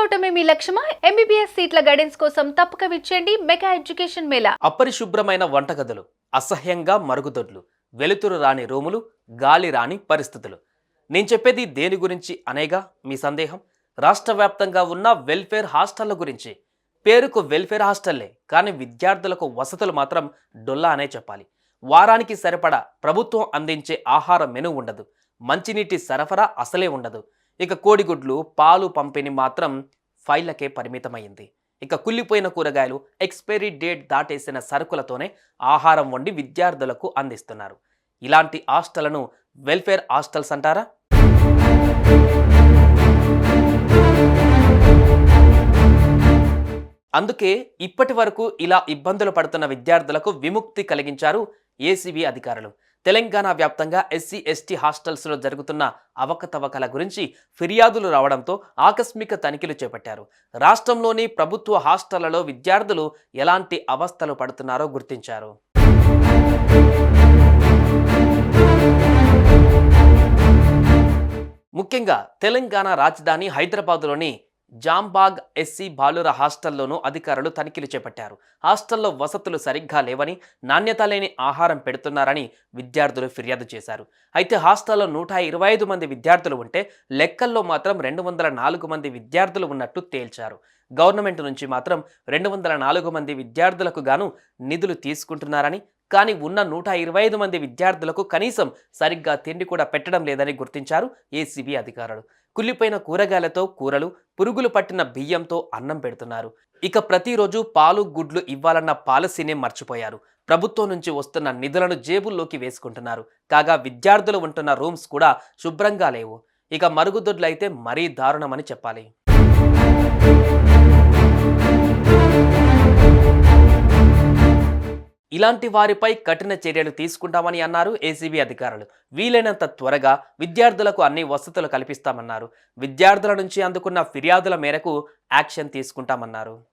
కావటమే మీ లక్ష్యమా? MBBS సీట్ల guidance కోసం తప్పక విచ్చేయండి మెగా ఎడ్యుకేషన్ మేళా. అపరిశుభ్రమైన వంటగదులు అసహ్యంగా మరుగుదొడ్లు వెలుతురు రాని రూములు గాలి రాని పరిస్థితులు. నేను చెప్పేది దేని గురించి అనేగా మీ సందేహం? రాష్ట్ర వ్యాప్తంగా ఉన్న వెల్ఫేర్ హాస్టళ్ళ గురించి. పేరుకు వెల్ఫేర్ హాస్టల్లే కానీ విద్యార్థులకు వసతులు మాత్రం డొల్లా అనే చెప్పాలి. వారానికి సరిపడా ప్రభుత్వం అందించే ఆహార మెను ఉండదు. మంచినీటి సరఫరా అసలే ఉండదు. ఇక కోడిగుడ్లు పాలు పంపిణీ మాత్రం ఫైళ్ళకే పరిమితమైంది. ఇక కుళ్ళిపోయిన కూరగాయలు ఎక్స్పైరీ డేట్ దాటేసిన సరుకులతోనే ఆహారం వండి విద్యార్థులకు అందిస్తున్నారు. ఇలాంటి హాస్టళ్ళను వెల్ఫేర్ హాస్టల్స్ అంటారా? అందుకే ఇప్పటి వరకు ఇలా ఇబ్బందులు పడుతున్న విద్యార్థులకు విముక్తి కలిగించారు ఏసీబీ అధికారులు. తెలంగాణ వ్యాప్తంగా ఎస్సీ ఎస్టీ హాస్టల్స్లో జరుగుతున్న అవకతవకల గురించి ఫిర్యాదులు రావడంతో ఆకస్మిక తనిఖీలు చేపట్టారు. రాష్ట్రంలోని ప్రభుత్వ హాస్టళ్ళలో విద్యార్థులు ఎలాంటి అవస్థలు పడుతున్నారో గుర్తించారు. ముఖ్యంగా తెలంగాణ రాజధాని హైదరాబాద్లోని జాంబాగ్ ఎస్సీ బాలుర హాస్టల్లోనూ అధికారులు తనిఖీలు చేపట్టారు. హాస్టల్లో వసతులు సరిగ్గా లేవని నాణ్యత లేని ఆహారం పెడుతున్నారని విద్యార్థులు ఫిర్యాదు చేశారు. అయితే హాస్టల్లో నూట ఇరవై ఐదు మంది విద్యార్థులు ఉంటే లెక్కల్లో మాత్రం రెండు వందల నాలుగు మంది విద్యార్థులు ఉన్నట్టు తేల్చారు. గవర్నమెంట్ నుంచి మాత్రం రెండు వందల నాలుగు మంది విద్యార్థులకు గాను నిధులు తీసుకుంటున్నారని కానీ ఉన్న నూట ఇరవై ఐదు మంది విద్యార్థులకు కనీసం సరిగ్గా తిండి కూడా పెట్టడం లేదని గుర్తించారు ఏసీబీ అధికారులు. కుళ్ళిపోయిన కూరగాయలతో కూరలు పురుగులు పట్టిన బియ్యంతో అన్నం పెడుతున్నారు. ఇక ప్రతిరోజు పాలు గుడ్లు ఇవ్వాలన్న పాలసీనే మర్చిపోయారు. ప్రభుత్వం నుంచి వస్తున్న నిధులను జేబుల్లోకి వేసుకుంటున్నారు. కాగా విద్యార్థులు ఉంటున్న రూమ్స్ కూడా శుభ్రంగా లేవు. ఇక మరుగుదొడ్లు అయితే మరీ దారుణమని చెప్పాలి. ఇలాంటి వారిపై కఠిన చర్యలు తీసుకుంటామని అన్నారు ఏసీబీ అధికారులు. వీలైనంత త్వరగా విద్యార్థులకు అన్ని వసతులు కల్పిస్తామన్నారు. విద్యార్థుల నుంచి అందుకున్న ఫిర్యాదుల మేరకు యాక్షన్ తీసుకుంటామన్నారు.